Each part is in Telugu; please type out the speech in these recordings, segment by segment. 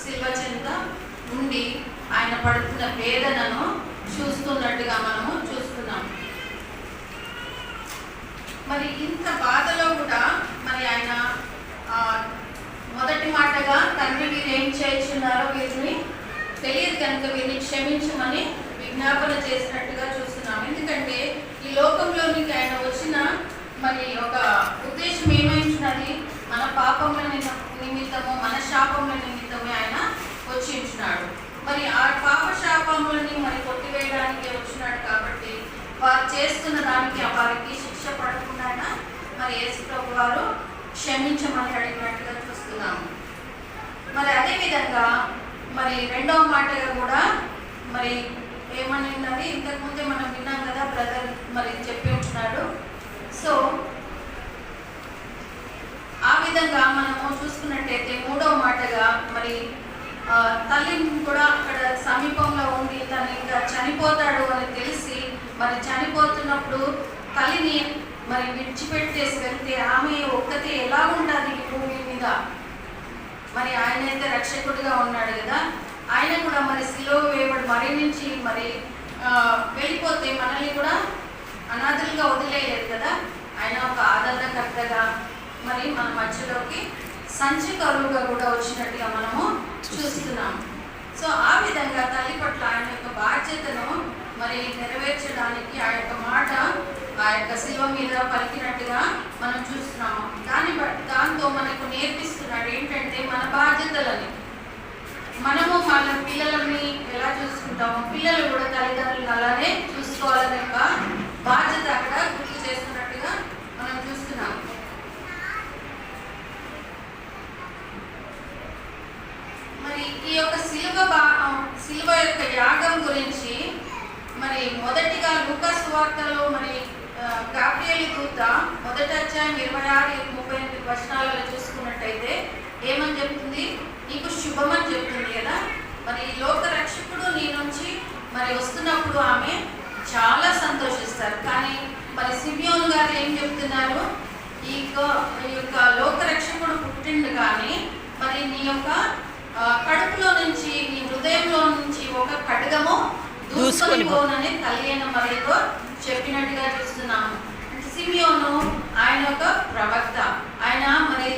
శిల్వ చెంత ఉండి ఆయన పడుతున్న వేదనను చూస్తున్నట్టుగా మనము చూస్తున్నాం. మరి ఇంత బాధలో కూడా మరి ఆయన ఆ, మొదటి మాటగా తండ్రి వీరు ఏం చేయించున్నారో వీరిని తెలియదు కనుక వీరిని క్షమించమని విజ్ఞాపన చేసినట్టుగా చూస్తున్నాం. ఎందుకంటే ఈ లోకంలోనికి ఆయన వచ్చిన మరి ఒక ఉద్దేశం ఏమైంది? మన పాపముల నిమిత్తము మన శాపముల నిమిత్తమే ఆయన వచ్చి ఉంచున్నాడు మరి ఆ పాప శాపములని మరి కొట్టివేయడానికి వచ్చినాడు కాబట్టి వారు చేస్తున్న దానికి వారికి శిక్ష పడకుండా ఆయన మరి యేసు ప్రభు వారు క్షమించమని అడిగినట్టుగా చూస్తున్నాము మరి అదే విధంగా మరి రెండవ మాటగా కూడా మరి ఏమని ఉన్నది ఇంతకు ముందే మనం విన్నాం కదా బ్రదర్ మరి చెప్పి ఉంటున్నాడు సో ఆ విధంగా మనము చూసుకున్నట్టయితే మూడవ మాటగా మరి ఆ, తల్లి కూడా అక్కడ సమీపంలో ఉండి తను ఇంకా చనిపోతాడు అని తెలిసి మరి చనిపోతున్నప్పుడు తల్లిని మరి విడిచిపెట్టేసి వెళ్తే ఆమె ఒక్కతే ఎలా ఉంటుంది ఈ భూమి మీద? మరి ఆయన అయితే రక్షకుడిగా ఉన్నాడు కదా. ఆయన కూడా మరి సిలో వేయబడి మరణించి మరి వెళ్ళిపోతే మనల్ని కూడా అనాథులుగా వదిలేయలేదు కదా. ఆయన ఒక ఆదరణకర్తగా మరి మన మధ్యలోకి సంచి కరువుగా కూడా వచ్చినట్టుగా మనము చూస్తున్నాం. సో ఆ విధంగా తల్లి పట్ల ఆయన యొక్క బాధ్యతను మరి నెరవేర్చడానికి ఆ యొక్క మాట ఆ యొక్క శిల్వ మీద పలికినట్టుగా మనం చూస్తున్నాము. దాన్ని బట్టి దాంతో మనకు నేర్పిస్తున్నాడు ఏంటంటే మన బాధ్యతలని. మనము మన పిల్లలని ఎలా చూసుకుంటామో? పిల్లలు కూడా తల్లిదండ్రులను అలానే చూసుకోవాలనే ఒక బాధ్యత అక్కడ గుర్తు చేస్తున్నట్టుగా మనం చూస్తున్నాం మరి ఈ సిలువ సిలువ యొక్క యాగం గురించి మరి మొదటిగా లూకాస్ వార్తలో మరి ఆ, దూత మొదటి అధ్యాయం ఇరవై ఆరు ముప్పై ఎనిమిది వచనాలలో చూసుకున్నట్టయితే ఏమని చెప్తుంది? నీకు శుభమని చెప్తుంది కదా? మరి ఈ లోక రక్షకుడు నీ నుంచి మరి వస్తున్నప్పుడు ఆమె చాలా సంతోషిస్తారు. కానీ మరి సిమియోన్ గారు ఏం చెప్తున్నారు? ఈ యొక్క- ఈ యొక్క లోక రక్షకుడు పుట్టిండు కానీ మరి నీ యొక్క కడుపులో నుంచి నీ హృదయంలో నుంచి ఒక ఖడ్గము దూసుకొని పోనని తల్లి అయిన మరియతో చెప్పినట్టుగా చూస్తున్నాము. సిమియోను ఆయన ఒక ప్రవక్త. ఆయన మరి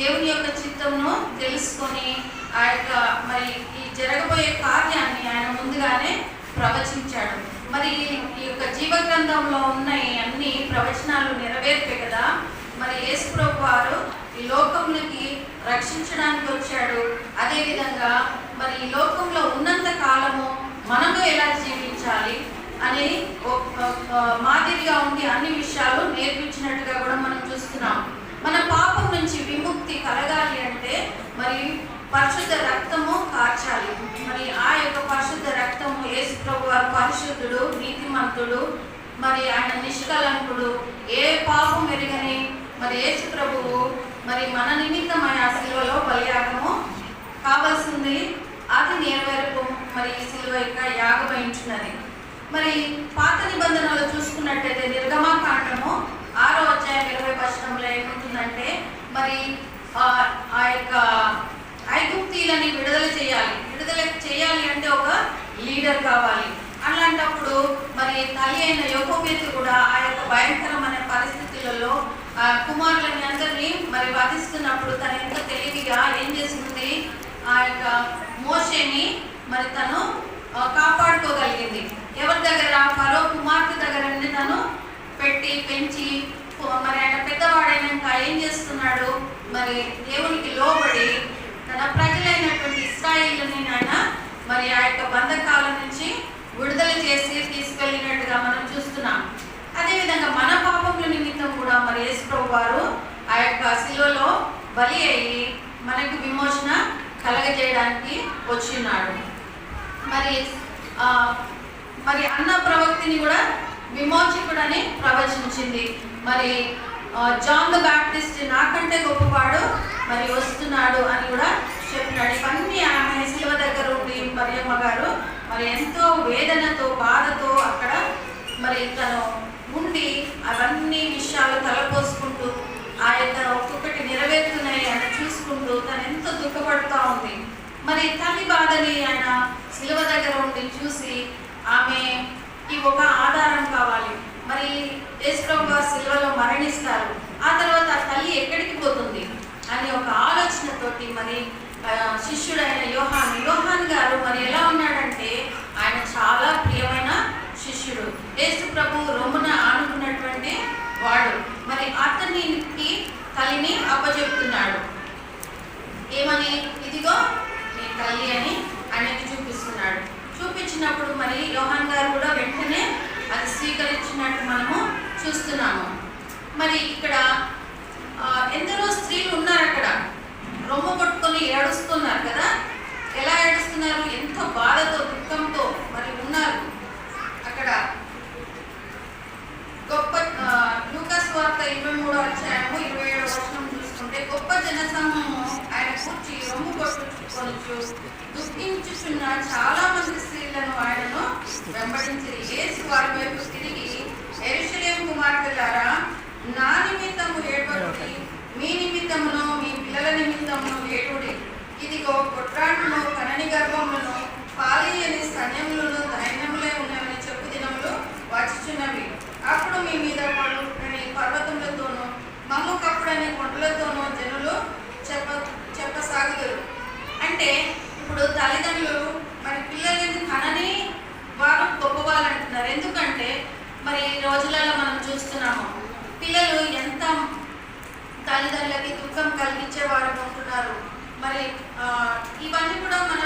దేవుని యొక్క చిత్తంను తెలుసుకొని ఆ యొక్క మరి ఈ జరగబోయే కార్యాన్ని ఆయన ముందుగానే ప్రవచించాడు. మరి ఈ- ఈ యొక్క జీవ గ్రంథంలో ఉన్న ఈ అన్ని ప్రవచనాలు నెరవేర్పే కదా. మరి యేసు ప్రభు వారు ఈ లోకములకి రక్షించడానికి వచ్చాడు. అదేవిధంగా మరి ఈ లోకంలో ఉన్నంత కాలము మనము ఎలా జీవించాలి అని మాదిరిగా ఉండి అన్ని విషయాలు నేర్పించినట్టుగా కూడా మనం చూస్తున్నాం. మన పాపం నుంచి విముక్తి కలగాలి అంటే మరి పరిశుద్ధ రక్తము కార్చాలి. మరి ఆ యొక్క పరిశుద్ధ రక్తము యేసు ప్రభు వారు పరిశుద్ధుడు నీతిమంతుడు మరి ఆయన నిష్కలంకుడు. ఏ పాపం ఎరగని మరి యేసు ప్రభువు మరి మన నిమిత్తం ఆయన ఆ శిలువలో బలియాగము. కావాల్సింది అది నెరవేర్పు మరి సిలువ శిలువ యొక్క యాగమైంచున్నది మరి పాత నిబంధనలు చూసుకున్నట్టయితే నిర్గమాకాండము ఆరో అధ్యాయం ఇరవై వచనంలో ఏముంటుందంటే మరి ఆ ఆ యొక్క ఐగుప్తీలని విడుదల చేయాలి. విడుదల చేయాలి అంటే ఒక లీడర్ కావాలి. అలాంటప్పుడు మరి తల్లి అయిన యోగోపేతి కూడా ఆ యొక్క భయంకరమైన కుమారులని అందరినీ మరి వధిస్తున్నప్పుడు తను ఎంత తెలివిగా ఏం చేసింది? ఆ యొక్క మోషేని మరి తను కాపాడుకోగలిగింది. ఎవరి దగ్గర? ఫరో కుమార్తె దగ్గర తను పెట్టి పెంచి మరి ఆయన పెద్దవాడైనాక ఏం చేస్తున్నాడు? మరి దేవునికి లోబడి తన ప్రజలైనటువంటి ఇస్రాయిల్ని ఆయన మరి ఆ యొక్క బంధకాల నుంచి విడుదల చేసి తీసుకెళ్ళినట్టుగా మనం చూస్తున్నాం. అదేవిధంగా మన కూడా మరి యేసు ప్రభు వారు ఆ యొక్క శిలువలో బలి అయ్యి మనకు విమోచన కలగజేయడానికి వచ్చినాడు మరి మరి అన్న ప్రవక్తిని కూడా విమోచకుడని ప్రవచించింది. మరి జాంగ్ జాన్ ద బ్యాప్టిస్ట్ నాకంటే గొప్పవాడు మరి వస్తున్నాడు అని కూడా చెప్పినాడు. ఇవన్నీ ఆమె శిలువ దగ్గర ఉండి మరియమ్మ గారు మరి ఎంతో వేదనతో బాధతో అక్కడ మరి తను ఉండి అవన్నీ విషయాలు తలపోసుకుంటూ ఆ యొక్క ఒక్కొక్కటి నెరవేరుతున్నాయి అని చూసుకుంటూ తను ఎంతో దుఃఖపడుతూ ఉంది. మరి తల్లి బాధని ఆయన శిలువ దగ్గర ఉండి చూసి ఆమెకి ఒక ఆధారం కావాలి. మరి యేసుప్రభు గారు శిలువలో మరణిస్తారు. ఆ తర్వాత ఆ తల్లి ఎక్కడికి పోతుంది? అని ఒక ఆలోచనతోటి మరి శిష్యుడైన యోహాన్ యోహాన్ గారు మరి ఎలా ఉన్నాడంటే ఆయన చాలా ప్రియమైన శిష్యుడు. యేసు ప్రభు రొమ్మున ఆనుకున్నటువంటి వాడు. మరి అతనికి తల్లిని అప్పచెప్తున్నాడు. ఏమని? ఇదిగో నీ తల్లి అని ఆయనకి చూపిస్తున్నాడు. చూపించినప్పుడు మరి యోహాన్ గారు కూడా వెంటనే అది స్వీకరించినట్టు మనము చూస్తున్నాము. మరి ఇక్కడ ఎందరో స్త్రీలు ఉన్నారు అక్కడ. రొమ్ము పట్టుకొని ఏడుస్తున్నారు కదా? ఎలా ఏడుస్తున్నారు? ఎంతో బాధతో దుఃఖంతో మరి ఉన్నారు అక్కడ గొప్ప ఆ, లూకాస్ వార్త ఇరవై మూడో అధ్యాయము ఇరవై ఏడో వచనం చూసుకుంటే గొప్ప జనసమూహము ఆయన కూర్చి రొమ్ము కొట్టుకొనుచు దుఃఖించుచున్న చాలా మంది స్త్రీలను ఆయనను వెంబడించి యేసు వారి వైపు తిరిగి ఎరుషలేం కుమార్తెలారా నా నిమిత్తము ఏడవడి మీ నిమిత్తమును మీ పిల్లల నిమిత్తమును ఏడుడి ఇదిగో కొట్రాటను కనని గర్భములను పాలియని స్తన్యములను ధైర్యములే ఉన్నవని చెప్పు దినములు వచ్చుచున్నవి అప్పుడు మీ మీద పడు పర్వతములతోనూ మమ్ము కప్పుడని కొండలతో జనులు చెప్ప చెప్పసాగుదురు అంటే ఇప్పుడు తల్లిదండ్రులు మరి పిల్లలని కనని వారు గొప్పవాళ్ళు అంటున్నారు ఎందుకంటే మరి ఈ రోజులలో మనం చూస్తున్నాము పిల్లలు ఎంత తల్లిదండ్రులకి దుఃఖం కలిగించే వారు ఉంటున్నారు మరి ఆ, ఇవన్నీ కూడా మన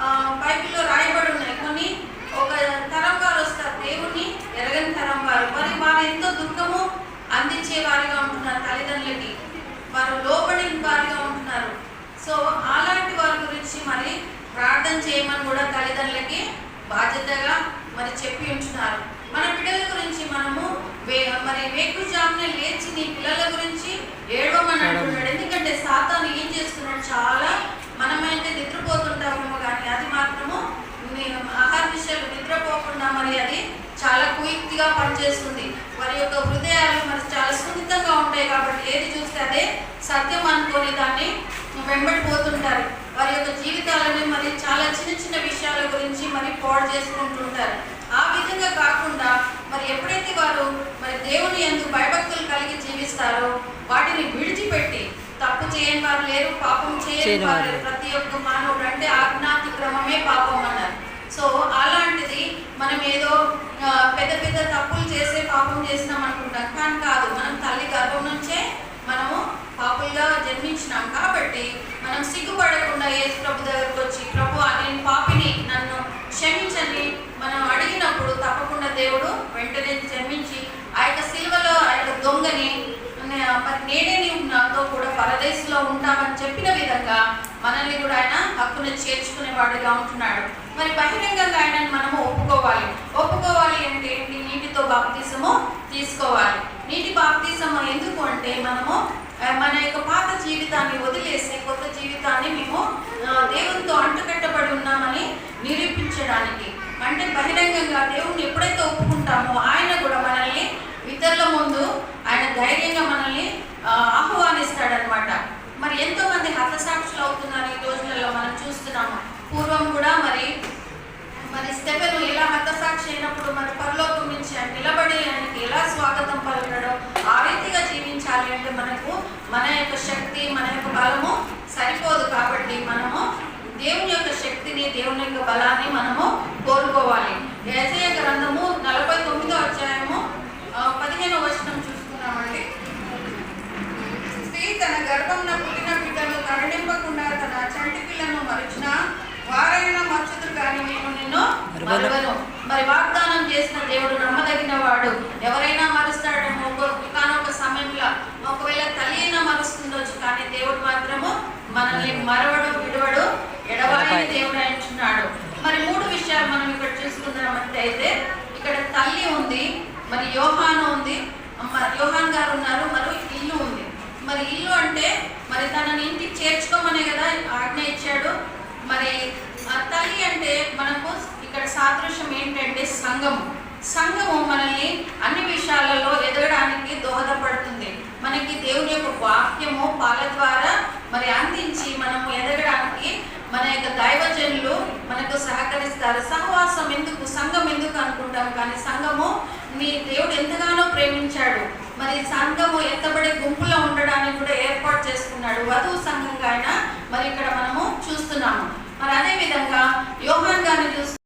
ఆ, బైబిల్లో రాయబడి ఉన్నాయి. కొన్ని ఒక తరం వారు వస్తారు దేవుణ్ణి ఎరగని తరం వారు మరి వారు ఎంతో దుఃఖము అందించే వారిగా ఉంటున్నారు తల్లిదండ్రులకి. వారు లోబడిన వారిగా ఉంటున్నారు. సో అలాంటి వారి గురించి మరి ప్రార్థన చేయమని కూడా తల్లిదండ్రులకి బాధ్యతగా మరి చెప్పి ఉంటున్నారు. మన పిల్లల గురించి మనము వే- మరి వేకుజామునే లేచి నీ పిల్లల గురించి ఏడవమని అంటున్నాడు. ఎందుకంటే సాతాను ఏం చేస్తున్నాడు? చాలా మనమైతే నిద్రపోతుంటామేమో కానీ అది మాత్రము ని- ఆహార విషయాలు నిద్రపోకుండా మరి అది చాలా కుయుక్తిగా పనిచేస్తుంది. వారి యొక్క హృదయాలు మరి చాలా సున్నితంగా ఉంటాయి కాబట్టి ఏది చూస్తే అదే సత్యం అనుకొని దాన్ని వెంబడిపోతుంటారు. వారి యొక్క జీవితాలని మరి చాలా చిన్న చిన్న విషయాల గురించి మరి పాడు చేసుకుంటుంటారు. ఆ విధంగా కాకుండా మరి ఎప్పుడైతే వారు మరి దేవుని ఎందుకు భయభక్తులు కలిగి జీవిస్తారో వాటిని విడిచిపెట్టి తప్పు చేయని వారు లేరు పాపం చేయని వారు. ప్రతి ఒక్క మానవుడు అంటే ఆజ్ఞాతిక్రమమే పాపం అన్నారు. సో అలాంటిది మనం ఏదో పెద్ద పెద్ద తప్పులు చేసే పాపం చేసినాం అనుకుంటాం. కానీ కాదు మనం తల్లి గర్భం నుంచే మనము పాపులుగా జన్మించినాం కాబట్టి మనం సిగ్గుపడకుండా యేసు ప్రభు దగ్గరకు వచ్చి ప్రభు నేను పాపిని నన్ను క్షమించండి. మనం అడిగినప్పుడు తప్పకుండా దేవుడు వెంటనే జన్మించి ఆ యొక్క సిల్వలో ఆ యొక్క దొంగని మరి నేనే నీవు నాతో కూడా పరదేశంలో ఉంటామని చెప్పిన విధంగా మనల్ని కూడా ఆయన హక్కును చేర్చుకునేవాడుగా ఉంటున్నాడు. మరి బహిరంగంగా ఆయనను మనము ఒప్పుకోవాలి. ఒప్పుకోవాలి అంటే ఏంటి? నీటితో బాప్తీసము తీసుకోవాలి. నీటి బాప్తీసము ఎందుకు అంటే మనము మన యొక్క పాత జీవితాన్ని వదిలేసి కొత్త జీవితాన్ని మేము దేవునితో అంటుకట్టబడి ఉన్నామని నిరూపించడానికి. అంటే బహిరంగంగా దేవుణ్ణి ఎప్పుడైతే ఒప్పుకుంటామో ఆయన కూడా మనల్ని ఇతరుల ముందు ఆయన ధైర్యంగా మనల్ని ఆహ్వానిస్తాడనమాట మరి ఎంతో మంది హతసాక్షులు అవుతున్నారు ఈ రోజులలో మనం చూస్తున్నాము. పూర్వం కూడా మరి మరి స్టెఫెను ఇలా హతసాక్షి అయినప్పుడు మరి పరలోకం నుంచి ఆయన నిలబడి ఆయనకి ఎలా స్వాగతం పలకడో ఆ రీతిగా జీవించాలి అంటే మనకు మన యొక్క శక్తి మన యొక్క బలము సరిపోదు కాబట్టి మనము దేవుని యొక్క శక్తిని దేవుని యొక్క బలాన్ని మనము కోరుకోవాలి. ఏసయ గ్రంథము నలభై తొమ్మిదో అధ్యాయము ఆ, పదిహేనో వచనం చూసుకున్నామండి. స్త్రీ తన గర్భంన పుట్టిన బిడ్డను కరుణింపకుండా తన చంటి పిల్లను మరచిన వారైనా మర్చుదురు కానీ నేను నిన్ను మరువను. మరి వాగ్దానం చేసిన దేవుడు నమ్మదగిన వాడు ఎవరైనా మరుస్తాడేమో ఒక సమయంలో ఒకవేళ తల్లి అయినా మరుస్తుండొచ్చు కానీ దేవుడు మాత్రము మనల్ని మరవడు విడవడు ఎడవాయి దేవుడు అంటున్నాడు మరి మూడు విషయాలు మనం ఇక్కడ చూసుకుందామంటే అయితే ఇక్కడ తల్లి ఉంది మరి యోహాను ఉంది. మరి యోహాన్ గారు ఉన్నారు మరి ఇల్లు ఉంది. మరి ఇల్లు అంటే మరి తనని ఇంటికి చేర్చుకోమనే కదా ఆజ్ఞ ఇచ్చాడు. మరి తల్లి అంటే మనకు ఇక్కడ సాదృశ్యం ఏంటంటే సంఘము. సంఘము మనల్ని అన్ని విషయాలలో ఎదగడానికి దోహదపడుతుంది. మనకి దేవుని యొక్క వాక్యము పాల ద్వారా మరి అందించి మనము ఎదగడానికి మన యొక్క దైవజనులు మనకు సహకరిస్తారు. సహవాసం ఎందుకు? సంఘం ఎందుకు అనుకుంటాం? కానీ సంఘము మీ దేవుడు ఎంతగానో ప్రేమించాడు. మరి సంఘము ఎత్తబడే గుంపులో ఉండడానికి కూడా ఏర్పాటు చేసుకున్నాడు. వధువు సంఘంగా ఆయన మరి ఇక్కడ మనము చూస్తున్నాము. మరి అదే విధంగా యోహాన్ గారిని చూస్తే